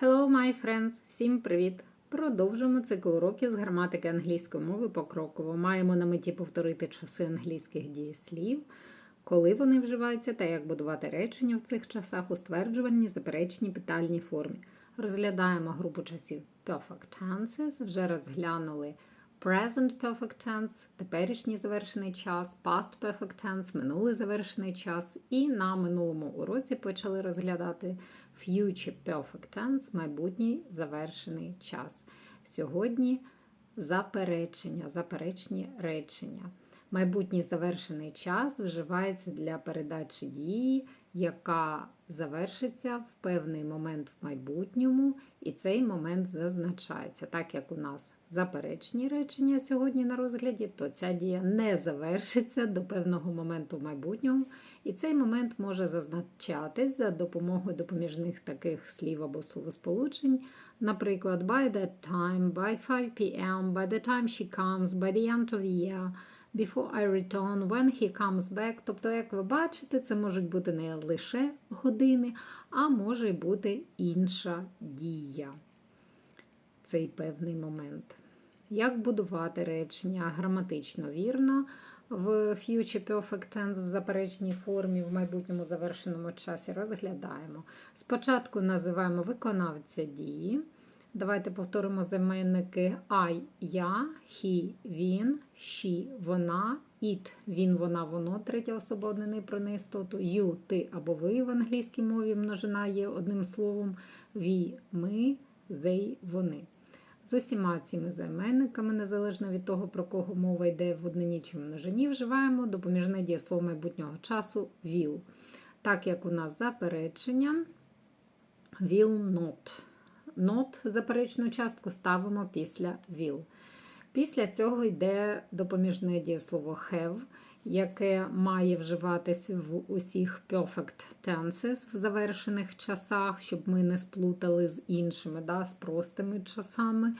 Hello, my friends! Всім привіт! Продовжуємо цикл уроків з граматики англійської мови покроково. Маємо на меті повторити часи англійських дієслів, коли вони вживаються та як будувати речення в цих часах у стверджувальній, заперечній, питальній формі. Розглядаємо групу часів Perfect Tenses, вже розглянули Present Perfect Tense, теперішній завершений час, Past Perfect Tense, минулий завершений час. І на минулому уроці почали розглядати Future Perfect Tense, майбутній завершений час. Сьогодні заперечення, заперечні речення. Майбутній завершений час вживається для передачі дії, яка завершиться в певний момент в майбутньому, і цей момент зазначається. Так як у нас заперечні речення сьогодні на розгляді, то ця дія не завершиться до певного моменту в майбутньому, і цей момент може зазначатись за допомогою допоміжних таких слів або словосполучень. Наприклад, by that time, by 5 p.m., by the time she comes, by the end of the year, before I return, when he comes back. Тобто, як ви бачите, це можуть бути не лише години, а може й бути інша дія. Цей певний момент. Як будувати речення граматично вірно в Future Perfect Tense в заперечній формі в майбутньому завершеному часі розглядаємо. Спочатку називаємо виконавця дії. Давайте повторимо займенники I, я, he, він, she, вона, it, він, вона, воно, третя особа однини про неістоту, you, ти або ви в англійській мові множина є одним словом, we, ми, they, вони. З усіма цими займенниками, незалежно від того, про кого мова йде в однині чи множині, вживаємо допоміжне дієслово майбутнього часу will. Так як у нас заперечення will not. Not заперечну частку ставимо після will. Після цього йде допоміжне дієслово have, яке має вживатись в усіх perfect tenses в завершених часах, щоб ми не сплутали з іншими, да, з простими часами,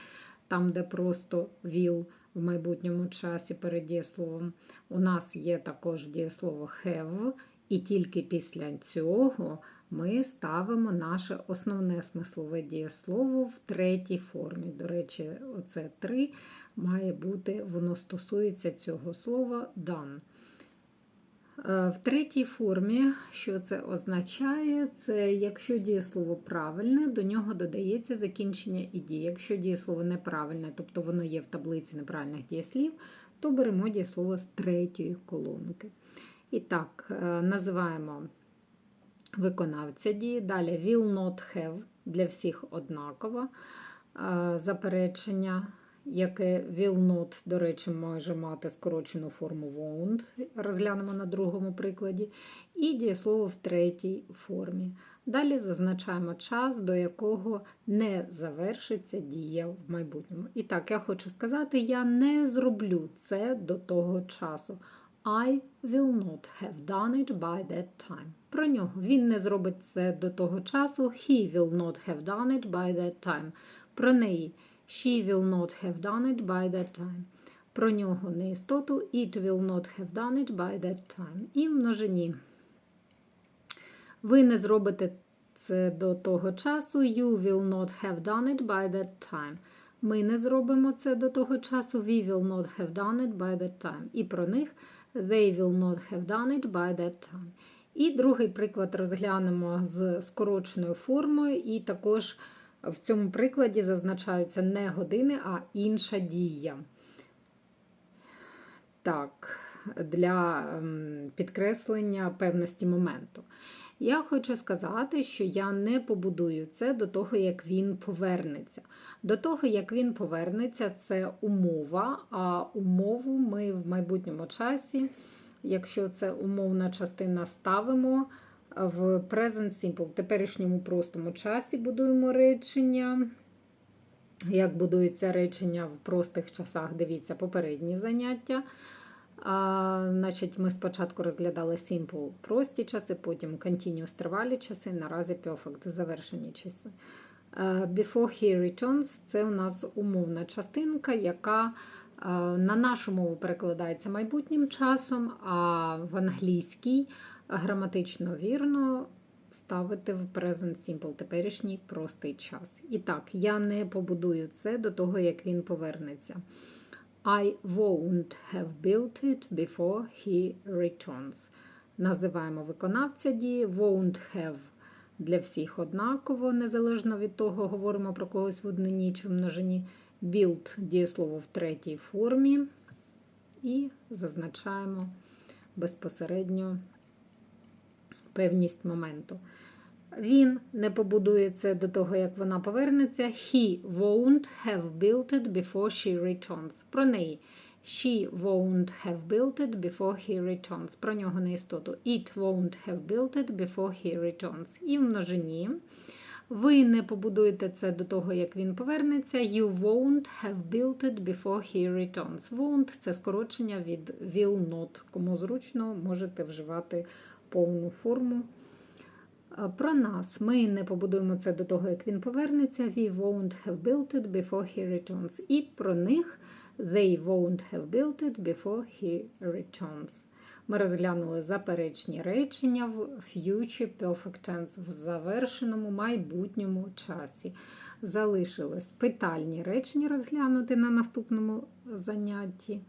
там, де просто will в майбутньому часі перед дієсловом. У нас є також дієслово have, і тільки після цього ми ставимо наше основне смислове дієслово в третій формі. До речі, оце три має бути, воно стосується цього слова done. В третій формі, що це означає, це якщо дієслово правильне, до нього додається закінчення іді. Якщо дієслово неправильне, тобто воно є в таблиці неправильних дієслів, то беремо дієслово з третьої колонки. І так, називаємо виконавця дії. Далі will not have для всіх однаково заперечення яке will not, до речі, може мати скорочену форму won't, розглянемо на другому прикладі, і дієслово в третій формі. Далі зазначаємо час, до якого не завершиться дія в майбутньому. І так, я хочу сказати, я не зроблю це до того часу. I will not have done it by that time. Про нього він не зробить це до того часу. He will not have done it by that time. Про неї. She will not have done it by that time. Про нього неістоту It will not have done it by that time. І в множині. Ви не зробите це до того часу. You will not have done it by that time. Ми не зробимо це до того часу. We will not have done it by that time. І про них They will not have done it by that time. І другий приклад розглянемо з скороченою формою, і також в цьому прикладі зазначаються не години, а інша дія. Так, для ем, підкреслення певності моменту. Я хочу сказати, що я не побудую це до того, як він повернеться. До того, як він повернеться, це умова, а умову ми в майбутньому часі, якщо це умовна частина, ставимо в Present Simple, в теперішньому простому часі будуємо речення. Як будується речення в простих часах, дивіться попередні заняття. А, значить, Ми спочатку розглядали simple прості часи, потім continuous тривалі часи, наразі perfect завершені часи. Before he returns це у нас умовна частинка, яка на нашу мову перекладається майбутнім часом, а в англійській граматично вірно ставити в present simple, теперішній простий час. І так, я не побудую це до того, як він повернеться. I won't have built it before he returns. Називаємо виконавця дії won't have для всіх однаково, незалежно від того, говоримо про когось в однині чи в множині. Build дієслово в третій формі. І зазначаємо безпосередньо певність моменту. Він не побудує це до того, як вона повернеться. He won't have built it before she returns. Про неї. She won't have built it before he returns. Про нього не істоту. It won't have built it before he returns. І в множині. Ви не побудуєте це до того, як він повернеться. You won't have built it before he returns. Won't – це скорочення від will not. Кому зручно, можете вживати повну форму. Про нас ми не побудуємо це до того, як він повернеться. We won't have built it before he returns. І про них they won't have built it before he returns. Ми розглянули заперечні речення в future perfect tense, в завершеному майбутньому часі. Залишилось питальні речення розглянути на наступному занятті.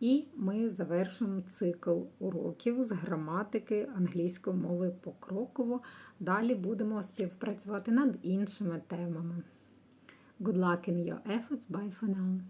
І ми завершуємо цикл уроків з граматики англійської мови покроково. Далі будемо співпрацювати над іншими темами. Good luck in your efforts. Bye for now.